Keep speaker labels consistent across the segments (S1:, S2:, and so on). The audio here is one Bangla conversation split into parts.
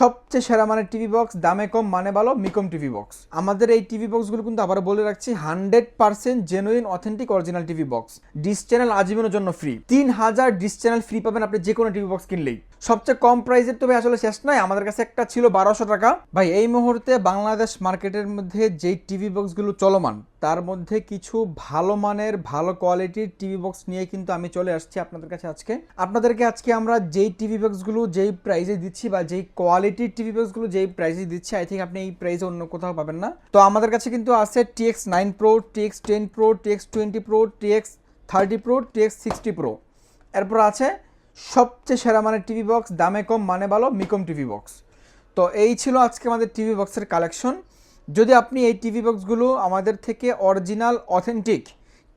S1: সবচেয়ে সেরা মানের টিভি বক্স দামে কম মানে ভালো মিকম টিভি বক্স আমাদের এই টিভি বক্সগুলো কিন্তু আবার বলে রাখছি hundred percent genuine authentic original TV box dish channel আজীবনের জন্য ফ্রি তিন হাজার ডিস চ্যানেল ফ্রি পাবেন আপনি যে কোনো টিভি বক্স কিনলেই। সবচেয়ে কম প্রাইসের তবে আসলে শেষ নয়, আমাদের কাছে একটা ছিল বারোশো টাকা। ভাই, এই মুহূর্তে বাংলাদেশ মার্কেটের মধ্যে যেই টিভি বক্সগুলো চলমান তার মধ্যে কিছু ভালো মানের, ভালো কোয়ালিটির টিভি বক্স নিয়ে কিন্তু আমি চলে আসছি আপনাদের কাছে আজকে। আপনাদেরকে আজকে আমরা যেই টিভি বক্সগুলো যেই প্রাইসে দিচ্ছি বা যেই কোয়ালিটির টিভি বক্সগুলো যেই প্রাইসে দিচ্ছি আই থিঙ্ক আপনি এই প্রাইসে অন্য কোথাও পাবেন না। তো আমাদের কাছে কিন্তু আছে TX nine pro TX ten pro TX twenty pro TX thirty pro TX sixty pro এরপর আছে সবচেয়ে সেরা মানের টিভি বক্স দামে কম মানে ভালো, মিকম টিভি বক্স তো এই ছিল আজকে আমাদের টিভি বক্সের কালেকশন যদি আপনি এই টিভি বক্সগুলো আমাদের থেকে অরিজিনাল অথেন্টিক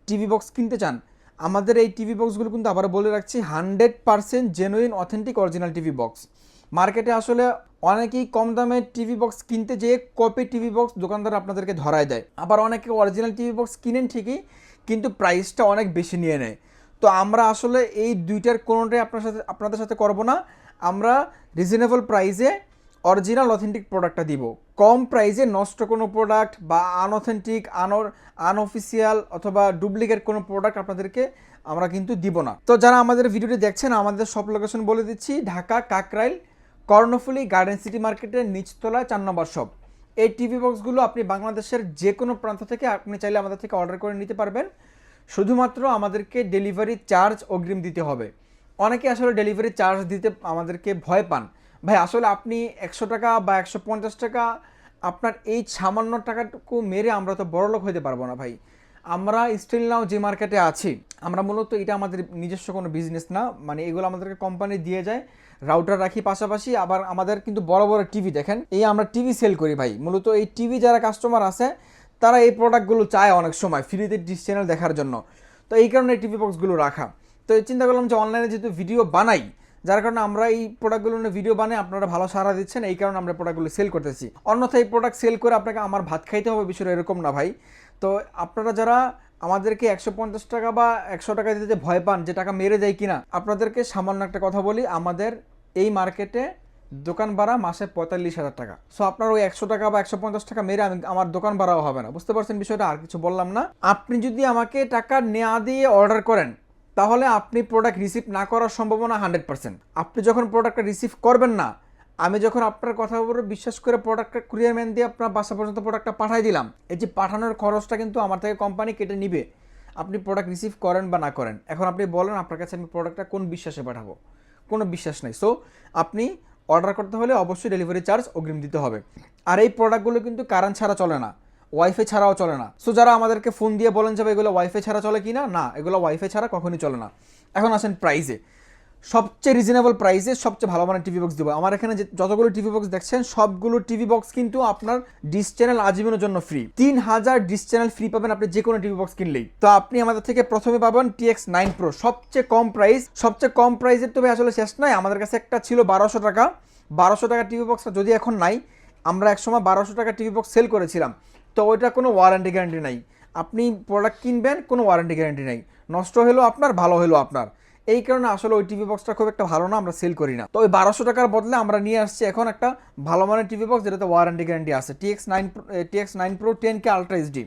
S1: টিভি বক্স কিনতে চান, আমাদের এই টিভি বক্সগুলো কিন্তু আবার বলে রাখছি hundred percent genuine authentic original TV box মার্কেটে আসলে অনেকেই কম দামে টিভি বক্স কিনতে যেয়ে কপি টিভি বক্স দোকানদার আপনাদেরকে ধরায় দেয়। আবার অনেকে অরিজিনাল টিভি বক্স কিনেন ঠিকই, কিন্তু প্রাইসটা অনেক বেশি নিয়ে নেয়। তো আমরা আসলে এই দুইটার কোনোটাই আপনার সাথে, আপনাদের সাথে করব না। আমরা রিজনেবল প্রাইসে অরিজিনাল অথেন্টিক প্রোডাক্টটা দিব। কম প্রাইজে নষ্ট কোনো প্রোডাক্ট বা আনঅথেন্টিক আনর আনঅফিসিয়াল অথবা ডুপ্লিকেট কোনো প্রোডাক্ট আপনাদেরকে আমরা কিন্তু দিব না। তো যারা আমাদের ভিডিওটি দেখছেন, আমাদের সব লোকেশন বলে দিচ্ছি, ঢাকা, কাকরাইল, কর্ণফুলি গার্ডেন সিটি মার্কেটের নিচতলায় চার নম্বর শপ এই টিভি বক্সগুলো আপনি বাংলাদেশের যে কোনো প্রান্ত থেকে আপনি চাইলে আমাদের থেকে অর্ডার করে নিতে পারবেন। শুধুমাত্র আমাদেরকে ডেলিভারি চার্জ অগ্রিম দিতে হবে। অনেকে আসলে ডেলিভারি চার্জ দিতে আমাদেরকে ভয় পান। ভাই, আসলে আপনি একশো টাকা বা একশো পঞ্চাশ টাকা আপনার এই সামান্য টাকাটুকু মেরে আমরা তো বড়লোক হইতে পারব না ভাই। আমরা স্টিল নাও যে মার্কেটে আছি, আমরা মূলত এটা আমাদের নিজস্ব কোনো বিজনেস না মানে এগুলো আমাদেরকে কোম্পানি দিয়ে যায় রাউটার রাখি পাশাপাশি, আবার আমাদের কিন্তু বড় বড় টিভি দেখেন, এই আমরা টিভি সেল করি ভাই। মূলত এই টিভি যারা কাস্টমার আছে, তারা এই প্রোডাক্টগুলো চায় অনেক সময় ফ্রিতে ডিস চ্যানেল দেখার জন্য। তো এই কারণে টিভি বক্সগুলো রাখা। তো চিন্তা করলাম যে অনলাইনে যেহেতু ভিডিও বানাই যার কারণে আমরা এই প্রোডাক্টগুলো নিয়ে ভিডিও বানাই আপনারা ভালো সাড়া দিচ্ছেন, এই কারণে আমরা প্রোডাক্টগুলো সেল করতেছি। অন্যথা এই প্রোডাক্ট সেল করে আপনাকে আমার ভাত খাইতে হবে বিষয়টা এরকম না ভাই। তো আপনারা যারা আমাদেরকে একশো পঞ্চাশ টাকা বা একশো টাকা দিতে ভয় পান যে টাকা মেরে যায় কিনা, আপনাদেরকে সামান্য একটা কথা বলি, আমাদের এই মার্কেটে দোকান ভাড়া মাসে পঁয়তাল্লিশ হাজার টাকা। সো আপনার ওই একশো টাকা বা একশো পঞ্চাশ টাকা মেরে আমি আমার দোকান ভাড়াও হবে না। বুঝতে পারছেন বিষয়টা? আর কিছু বললাম না। আপনি যদি আমাকে টাকা নেওয়া দিয়ে অর্ডার করেন তাহলে আপনি প্রোডাক্ট রিসিভ না করার সম্ভাবনা হান্ড্রেড পার্সেন্ট আপনি যখন প্রোডাক্টটা রিসিভ করবেন না, আমি যখন আপনার কথা উপরে বিশ্বাস করে প্রোডাক্টটা কুরিয়ার ম্যান দিয়ে আপনার বাসা পর্যন্ত প্রোডাক্টটা পাঠাই দিলাম, এই যে পাঠানোর খরচটা কিন্তু আমার থেকে কোম্পানি কেটে নিবে। আপনি প্রোডাক্ট রিসিভ করেন বা না করেন, এখন আপনি বলেন আপনার কাছে আমি প্রোডাক্টটা কোন বিশ্বাসে পাঠাবো? কোনো বিশ্বাস নেই। সো আপনি অর্ডার করতে হলে অবশ্যই ডেলিভারি চার্জ অগ্রিম দিতে হবে। আর এই প্রোডাক্টগুলো কিন্তু কারেন্ট ছাড়া চলে না। ওয়াইফাই ছাড়াও চলে না। সো যারা আমাদেরকে ফোন দিয়ে বলেন যাবে এগুলো ওয়াইফাই ছাড়া চলে কি না? না, এগুলো ওয়াইফাই ছাড়া কখনই চলে না। এখন আসেন প্রাইজে সবচেয়ে রিজনেবল প্রাইসে সবচেয়ে ভালো মানের টিভি বক্স দেবো। আমার এখানে যতগুলো টিভি বক্স দেখছেন, সবগুলো টিভি বক্স কিন্তু আপনার ডিস চ্যানেল আজীবনের জন্য ফ্রি তিন হাজার ডিস চ্যানেল ফ্রি পাবেন আপনি যে কোনো টিভি বক্স কিনলেই। তো আপনি আমাদের থেকে প্রথমে পাবেন টিএক্স নাইন প্রো সবচেয়ে কম প্রাইস সবচেয়ে কম প্রাইসের তবে আসলে শেষ নয়। আমাদের কাছে একটা ছিল বারোশো টাকা। বারোশো টাকা টিভি বক্সটা যদি এখন নাই আমরা একসময় বারোশো টাকা টিভি বক্স সেল করেছিলাম। তো ওইটা কোনো ওয়ারেন্টি গ্যারান্টি নাই। আপনি প্রোডাক্ট কিনবেন, কোনো ওয়ারেন্টি গ্যারান্টি নাই। নষ্ট হলো আপনার, ভালো হলো আপনার। এই কারণে আসলে ওই টিভি বক্সটা খুব একটা ভালো না, আমরা সেল করি না। তো ওই বারোশো টাকার বদলে আমরা নিয়ে আসছি এখন একটা ভালো মানের টিভি বক্স যেটাতে ওয়ারেন্টি গ্যারান্টি আছে। TX nine TX nine pro ten K ultra HD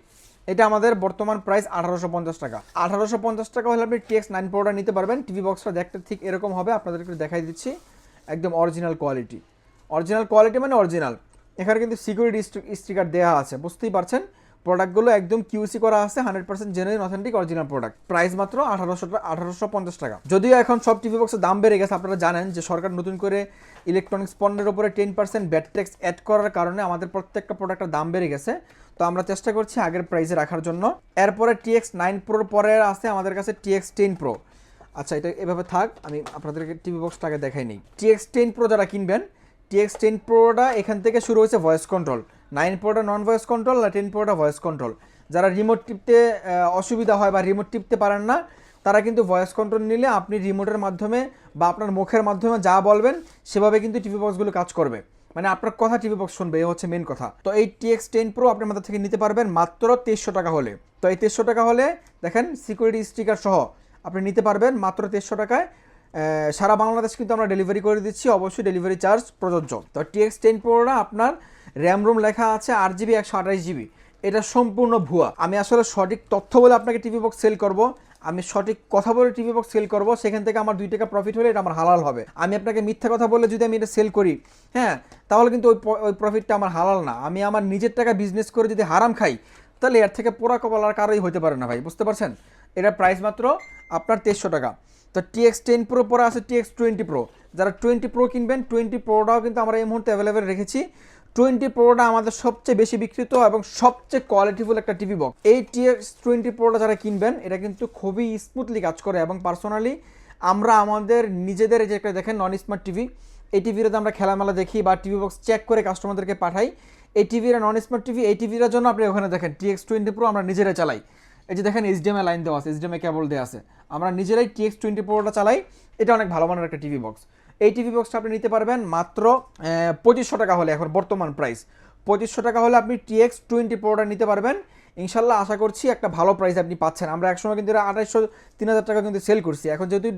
S1: এটা আমাদের বর্তমান প্রাইস আঠারোশো পঞ্চাশ টাকা। আঠারোশো পঞ্চাশ টাকা হলে আপনি টিএক্স নাইন প্রোটা নিতে পারবেন। টিভি বক্সটা দেখতে ঠিক এরকম হবে। আপনাদেরকে দেখাই দিচ্ছি। একদম অরিজিনাল কোয়ালিটি অরিজিনাল কোয়ালিটি মানে অরিজিনাল এখানে কিন্তু সিকিউরিটি স্টিকার দেওয়া আছে, বুঝতেই পারছেন? প্রোডাক্টগুলো একদম কিউসি করা আছে hundred percent genuine authentic original product price মাত্র আঠারোশো আঠারোশো পঞ্চাশ টাকা। যদিও এখন সব টিভি বক্সের দাম বেড়ে গেছে, আপনারা জানেন যে সরকার নতুন করে ইলেকট্রনিক্স পণ্যের উপরে ten percent VAT tax add করার কারণে আমাদের প্রত্যেকটা প্রোডাক্টের দাম বেড়ে গেছে। তো আমরা চেষ্টা করছি আগের প্রাইসে রাখার জন্য। এরপরে টিএক্স নাইন প্রোর পরে আছে আমাদের কাছে টিএক্স টেন প্রো আচ্ছা এটা এভাবে থাক, আমি আপনাদেরকে টিভি বক্সটাকে দেখাই নিই। টিএক্স টেন প্রো যারা কিনবেন টিএক্স টেন প্রোটা এখান থেকে শুরু হয়েছে ভয়েস কন্ট্রোল নাইন প্রোটা নন ভয়েস কন্ট্রোল আর টেন প্রোটা ভয়েস কন্ট্রোল যারা রিমোট টিপতে অসুবিধা হয় বা রিমোট টিপতে পারেন না, তারা কিন্তু ভয়েস কন্ট্রোল নিলে আপনি রিমোটের মাধ্যমে বা আপনার মুখের মাধ্যমে যা বলবেন, সেভাবে কিন্তু টিভি বক্সগুলো কাজ করবে। মানে আপনার কথা টিভি বক্স শুনবে এই হচ্ছে মেন কথা। তো এই টিএক্স টেন প্রো আপনি আমাদের থেকে নিতে পারবেন মাত্র তেইশশো টাকা হলে। তো এই তেইশশো টাকা হলে দেখেন সিকিউরিটি স্টিকার সহ আপনি নিতে পারবেন মাত্র তেইশশো টাকায়। সারা বাংলাদেশ কিন্তু আমরা ডেলিভারি করে দিচ্ছি, অবশ্যই ডেলিভারি চার্জ প্রযোজ্য। তো টিএক্স টেন প্রোটা আপনার র্যাম রোম লেখা আছে আট জিবি একশো আঠাশ জিবি এটা সম্পূর্ণ ভুয়া। আমি আসলে সঠিক তথ্য বলে আপনাকে টিভি বক্স সেল করব। আমি সঠিক কথা বলে টিভি বক্স সেল করব। সেখান থেকে আমার দুই টাকা প্রফিট হলে এটা আমার হালাল হবে। আমি আপনাকে মিথ্যা কথা বলে যদি আমি এটা সেল করি হ্যাঁ তাহলে কিন্তু ওই ওই প্রফিটটা আমার হালাল না। আমি আমার নিজের টাকা বিজনেস করে যদি হারাম খাই, তাহলে এর থেকে পোড়া কপাল আর কারোই হতে পারে না ভাই, বুঝতে পারছেন? এটার প্রাইস মাত্র আপনার তেইশশো টাকা। তো টিএক্স টেন প্রো পরে আছে টিএক্স টোয়েন্টি প্রো যারা টোয়েন্টি প্রো কিনবেন টোয়েন্টি প্রোটাও কিন্তু আমরা এই মুহূর্তে অ্যাভেলেবেল রেখেছি। টোয়েন্টি প্রোটা আমাদের সবচেয়ে বেশি বিক্রিত এবং সবচেয়ে কোয়ালিটিফুল একটা টিভি বক্স এই টিএক্স টোয়েন্টি প্রোটা যারা কিনবেন, এটা কিন্তু খুবই স্মুথলি কাজ করে এবং পার্সোনালি আমরা আমাদের নিজেদের যে একটা দেখেন নন স্মার্ট টিভি এই টিভিতে আমরা খেলামেলা দেখি বা টিভি বক্স চেক করে কাস্টমারদেরকে পাঠাই। এই টিভিরা নন স্মার্ট টিভি এই টিভির জন্য আপনি ওখানে দেখেন টিএক্স টোয়েন্টি প্রো আমরা নিজেরাই চালাই। এই যে দেখেন এইচডিএমআই লাইন দেওয়া আছে এইচডিএমআই কেবল দেওয়া আছে। আমরা নিজেরাই টিএক্স টোয়েন্টি প্রোটা চালাই, এটা অনেক ভালো মানের একটা টিভি বক্স এই টিভি বক্সটা আপনি নিতে পারবেন মাত্র পঁচিশশো টাকা হলে, এখন বর্তমান প্রাইস পঁচিশশো টাকা হলে আপনি টিএক্স টোয়েন্টি প্রোটা নিতে পারবেন। ইনশাল্লাহ আশা করছি একটা ভালো প্রাইস আপনি পাচ্ছেন। আমরা একসময় কিন্তু আঠাইশশো, তিন হাজার টাকা কিন্তু সেল করছি। এখন যেহেতু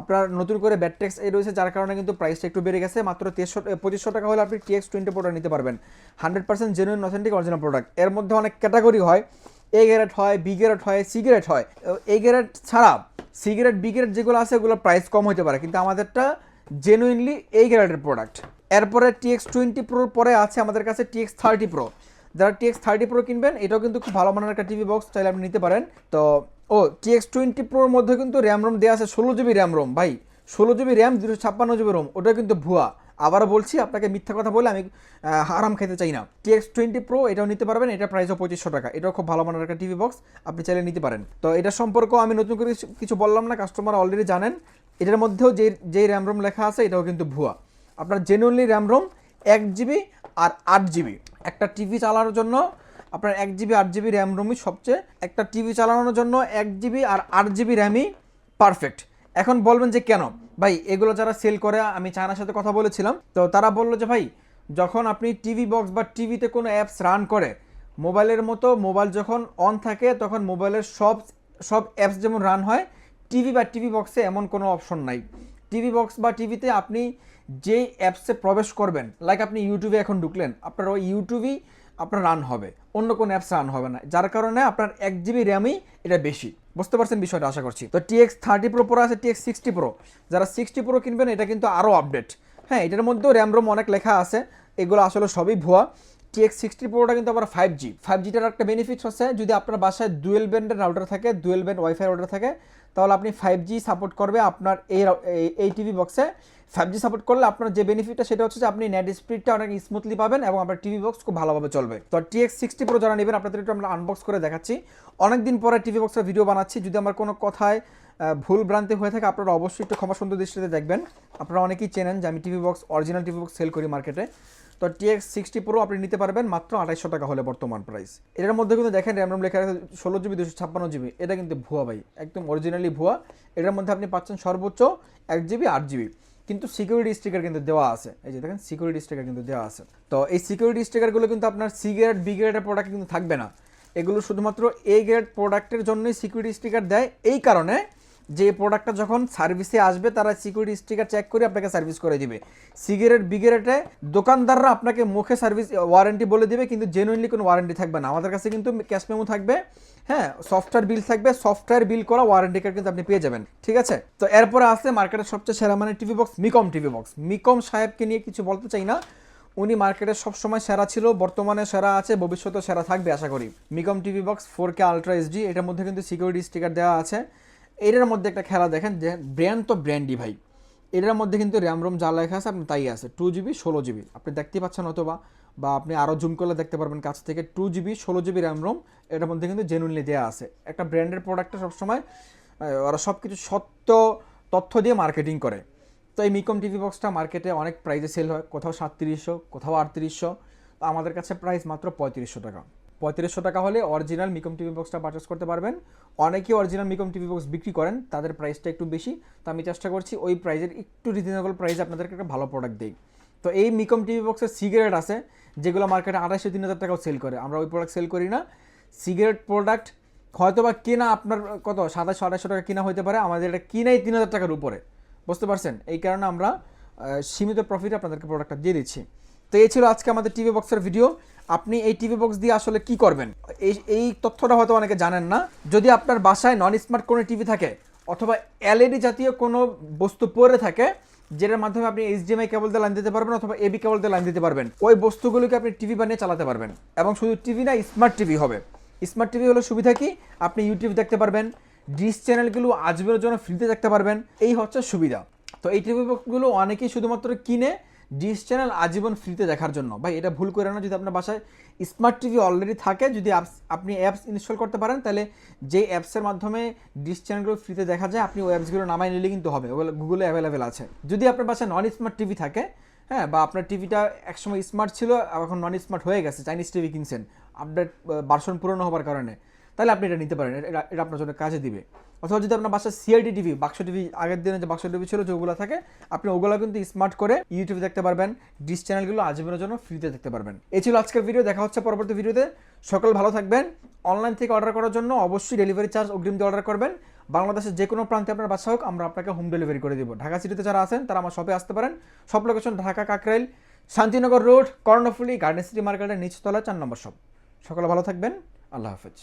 S1: আপনার নতুন করে ব্যাট এই রয়েছে, যার কারণে কিন্তু প্রাইসটা একটু বেড়ে গেছে, মাত্র তেইশশো পঁচিশশো টাকা হলে আপনি টিএক্স টোয়েন্টি প্রোটা নিতে পারবেন। Hundred percent genuine authentic original প্রোডাক্টের মধ্যে অনেক ক্যাটাগরি হয়। এ গ্রেড হয় বি গ্রেড হয় সি হয়। এ গ্রেড ছাড়া সি গ্রেড বি গ্রেড যেগুলো আছে, ওগুলো প্রাইস কম হতে পারে। কিন্তু আমাদেরটা জেনুইনলি এই গ্রেডের প্রোডাক্ট এরপরে টিএক্স টোয়েন্টি প্রোর পরে আছে আমাদের কাছে টিএক্স থার্টি প্রো যারা টিএক্স থার্টি প্রো কিনবেন, এটাও কিন্তু খুব ভালো মানের একটা টিভি বক্স চাইলে আপনি নিতে পারেন। তো, ও টিএক্স টোয়েন্টি প্রোর মধ্যে কিন্তু র্যাম রোম দেওয়া আছে, ষোলো জিবি র্যাম রোম ভাই, ষোলো জিবি র্যাম দুশো ছাপ্পান্ন জিবি রোম ওটা কিন্তু ভুয়া। আবারও বলছি, আপনাকে মিথ্যা কথা বলে আমি আরাম খেতে চাই না। টিএক্স টোয়েন্টি প্রো এটাও নিতে পারবেন এটা প্রাইসও পঁচিশশো টাকা। এটাও খুব ভালো মানের একটা টিভি বক্স আপনি চাইলে নিতে পারেন। তো এটা সম্পর্কেও আমি নতুন করে কিছু- বললাম না কাস্টমার অলরেডি জানেন। এটার মধ্যেও যে যেই র্যাম রোম লেখা আছে, এটাও কিন্তু ভুয়া। আপনার জেনুইনলি র্যাম রোম এক জিবি আর আট জিবি একটা টিভি চালানোর জন্য আপনার এক জিবি আট জিবি র্যাম রোমই সবচেয়ে একটা টিভি চালানোর জন্য এক জিবি আর আট জিবি র্যামই পারফেক্ট এখন বলবেন যে কেন? ভাই, এগুলো যারা সেল করে, আমি চায়নার সাথে কথা বলেছিলাম, তো তারা বলল যে, ভাই, যখন আপনি টিভি বক্স বা টিভিতে কোনো অ্যাপস রান করে, মোবাইলের মতো মোবাইল যখন অন থাকে, তখন মোবাইলের সব সব অ্যাপস যেমন রান হয় টিভি বা টিভি বক্সে এমন কোনো অপশন নাই। টিভি বক্স বা টিভিতে আপনি যেই অ্যাপসে প্রবেশ করবেন লাইক আপনি ইউটিউবে এখন ঢুকলেন, আপনার ওই ইউটিউবই আপনার রান হবে, অন্য কোনো অ্যাপস রান হবে না। যার কারণে আপনার এক জিবি র্যামই এটা বেশি। বুঝতে পারছেন বিষয়টা, আশা করছি। তো টিএক্স থার্টি প্রো প্রো আছে টিএক্স সিক্সটি প্রো যারা সিক্সটি প্রো কিনবেন, এটা কিন্তু আরও আপডেট হ্যাঁ এটার মধ্যেও র্যাম রোম অনেক লেখা আছে, এগুলো আসলে সবই ভুয়া। টিএক্স সিক্সটি প্রোটা কিন্তু আবার ফাইভ জি ফাইভ জিটার একটা বেনিফিট হচ্ছে যদি আপনার বাসায় ডুয়েল ব্যান্ডের রাউটার থাকে দুয়েল ব্যান্ড ওয়াইফাই রাউটার থাকে তাহলে আপনি ফাইভ জি সাপোর্ট করবে আপনার এই এই- টিভি বক্সে ফাইভ জি সাপোর্ট করলে আপনার যে বেনিফিটটা সেটা হচ্ছে যে আপনি নেট স্পিডটা অনেক স্মুথলি পাবেন এবং আপনার টিভি বক্স খুব ভালোভাবে চলবে। তো টিএক্স সিক্সটি প্রো যারা নেবেন, আপনাদের একটু আমরা আনবক্স করে দেখাচ্ছি। অনেকদিন পরে টিভি বক্সের ভিডিও বানাচ্ছি। যদি আমার কোনো কথায় ভুল ভ্রান্তি হয়ে থাকে, আপনারা অবশ্যই একটু ক্ষমা সুন্দর দৃষ্টিতে দেখবেন। আপনারা অনেকেই চেনেন যে আমি TV box original TV box sale করি মার্কেটে তো টিএক্স সিক্সটি প্রো আপনি নিতে পারবেন মাত্র আড়াইশো টাকা হলে বর্তমান প্রাইস এটার মধ্যে কিন্তু দেখেন র্যাম লেখা আছে ষোলো জিবি দুশো ছাপ্পান্ন জিবি এটা কিন্তু ভুয়া ভাই, একদম অরিজিনালি ভুয়া। এটার মধ্যে আপনি পাচ্ছেন সর্বোচ্চ এক জিবি আট জিবি কিন্তু সিকিউরিটি স্টিকার কিন্তু দেওয়া আছে। এই যে দেখেন সিকিউরিটি স্টিকার কিন্তু দেওয়া আছে। তো এই সিকিউরিটি স্টিকারগুলো কিন্তু আপনার সি গ্রেড বি গ্রেডের প্রোডাক্ট কিন্তু থাকবে না। এগুলো শুধুমাত্র এ গ্রেড প্রোডাক্টের জন্যই সিকিউরিটি স্টিকার দেয়। এই কারণে যে প্রোডাক্টটা যখন সার্ভিসে আসবে, তারা সিকিউরিটি স্টিকার চেক করে আপনাকে সার্ভিস করে দিবে। সিগারেট বিগারেটে দোকানদাররা আপনাকে মুখে সার্ভিস ওয়ারেন্টি বলে দিবে, কিন্তু জেনুইনলি কোনো ওয়ারেন্টি থাকবে না। আমাদের কাছে কিন্তু ক্যাশ মেমো থাকবে হ্যাঁ সফটওয়্যার বিল থাকবে সফটওয়্যার বিল করা ওয়ারেন্টি কার্ড কিন্তু আপনি পেয়ে যাবেন, ঠিক আছে? তো এরপরে আছে মার্কেটের সবচেয়ে সেরা মানে টিভি বক্স মিকম টিভি বক্স মিকম সাহেবকে নিয়ে কিছু বলতে চাই না। উনি মার্কেটে সবসময় সেরা ছিল, বর্তমানে সেরা আছে ভবিষ্যতে সেরা থাকবে, আশা করি। মিকম TV box four K ultra SD এটার মধ্যে কিন্তু সিকিউরিটি স্টিকার দেওয়া আছে। এটার মধ্যে একটা খেলা দেখেন, যে ব্র্যান্ড তো ব্র্যান্ডই ভাই। এটার মধ্যে কিন্তু র্যাম রোম যা লেখা আছে, আপনি তাই আছে। টু জিবি, ষোলো জিবি। আপনি দেখতে পাচ্ছেন অথবা, বা আপনি আরও জুম করলে দেখতে পারবেন কাছ থেকে। টু জিবি, ষোলো জিবি র্যাম রোম, এটার মধ্যে কিন্তু জেনুইনলি দেওয়া আছে। একটা ব্র্যান্ডের প্রোডাক্টটা সবসময় ওরা সব কিছু সত্য তথ্য দিয়ে মার্কেটিং করে। তো এই মিকম টিভি বক্সটা মার্কেটে অনেক প্রাইসে সেল হয়। কোথাও সাতত্রিশশো, কোথাও আটত্রিশশো। তো আমাদের কাছে প্রাইস মাত্র পঁয়ত্রিশশো টাকা। পঁয়ত্রিশশো টাকা হলে অরিজিনাল মিকম টিভি বক্সটা পারচেস করতে পারবেন। অনেকেই অরিজিনাল মিকম টিভি বক্স বিক্রি করেন, তাদের প্রাইসটা একটু বেশি। তো আমি চেষ্টা করছি ওই প্রাইজের একটু রিজনেবল প্রাইসে আপনাদেরকে একটা ভালো প্রোডাক্ট দিই। তো এই মিকম টিভি বক্সের সিগারেট আছে, যেগুলো মার্কেটে আড়াইশো, তিন হাজার টাকাও সেল করে। আমরা ওই প্রোডাক্ট সেল করি না। সিগারেট প্রোডাক্ট হয়তো বা কেনা আপনার কত? সাতাশশো আড়াইশো টাকা কিনা হতে পারে, আমাদের এটা কিনাই তিন হাজার টাকার উপরে। বুঝতে পারছেন? এই কারণে আমরা সীমিত প্রফিট আপনাদেরকে প্রোডাক্টটা দিয়ে দিচ্ছি। তো এই ছিল আজকে আমাদের টিভি বক্সের ভিডিও আপনি এই টিভি বক্স দিয়ে আসলে কি করবেন? এই এই তথ্যটা হয়তো অনেকে জানেন না। যদি আপনার বাসায় নন স্মার্ট কোনো টিভি থাকে, অথবা এলইডি জাতীয় কোনো বস্তু পরে থাকে, যেটার মাধ্যমে আপনি এইচডিএমআই কেবল দিয়ে লাইন দিতে পারবেন, অথবা এবি কেবল দিয়ে লাইন দিতে পারবেন, ওই বস্তুগুলোকে আপনি টিভি বানিয়ে চালাতে পারবেন। এবং শুধু টিভি না স্মার্ট টিভি হবে। স্মার্ট টিভি হলো সুবিধা কি? আপনি ইউটিউব দেখতে পারবেন ডিস চ্যানেলগুলো আজবের জন্য ফ্রিতে দেখতে পারবেন। এই হচ্ছে সুবিধা। তো এই টিভি বক্সগুলো অনেকেই শুধুমাত্র কিনে ডিশ চ্যানেল আজীবন ফ্রিতে দেখার জন্য। ভাই, এটা ভুল করে না যদি আপনার বাসায় স্মার্ট টিভি অলরেডি থাকে, যদি আপনি অ্যাপস ইনস্টল করতে পারেন, তাহলে যে অ্যাপসের মাধ্যমে ডিশ চ্যানেলগুলো ফ্রিতে দেখা যায়, আপনি ওই অ্যাপসগুলো নামাই নিলে কিন্তু হবে। ওগুলো গুগলে অ্যাভেলেবেল আছে। যদি আপনার বাসায় নন স্মার্ট টিভি থাকে হ্যাঁ বা আপনার টিভিটা একসময় স্মার্ট ছিল এখন নন স্মার্ট হয়ে গেছে চাইনিজ টিভি কিনছেন আপডেট ভার্সন পুরনো হওয়ার কারণে তাহলে আপনি এটা নিতে পারেন, এটা আপনার জন্য কাজে দিবে। অথবা যদি আপনার বাসায় সিআইডি টিভি বাক্স টিভি আগের দিনে যে বাক্স টিভি ছিল, যেগুলো থাকে, আপনি ওগুলো কিন্তু স্মার্ট করে ইউটিউবে দেখতে পারবেন ডিস চ্যানেলগুলো আজীবনের জন্য ফ্রিতে দেখতে পারবেন। এই ছিল আজকের ভিডিও দেখা হচ্ছে পরবর্তী ভিডিওতে সকল ভালো থাকবেন। অনলাইন থেকে অর্ডার করার জন্য অবশ্যই ডেলিভারি চার্জ অগ্রিম দিয়ে অর্ডার করবেন। বাংলাদেশের যে কোনো প্রান্তে আপনার বাসা হোক, আমরা আপনাকে হোম ডেলিভারি করে দিব। ঢাকা সিটিতে যারা আছেন, তারা আমার শপে আসতে পারেন। সব location Dhaka Kakrail, Shantinagar road Karnaphuli garden city মার্কেটের নিচতলা চার নম্বর শপ সকলে ভালো থাকবেন। আল্লাহ হাফেজ।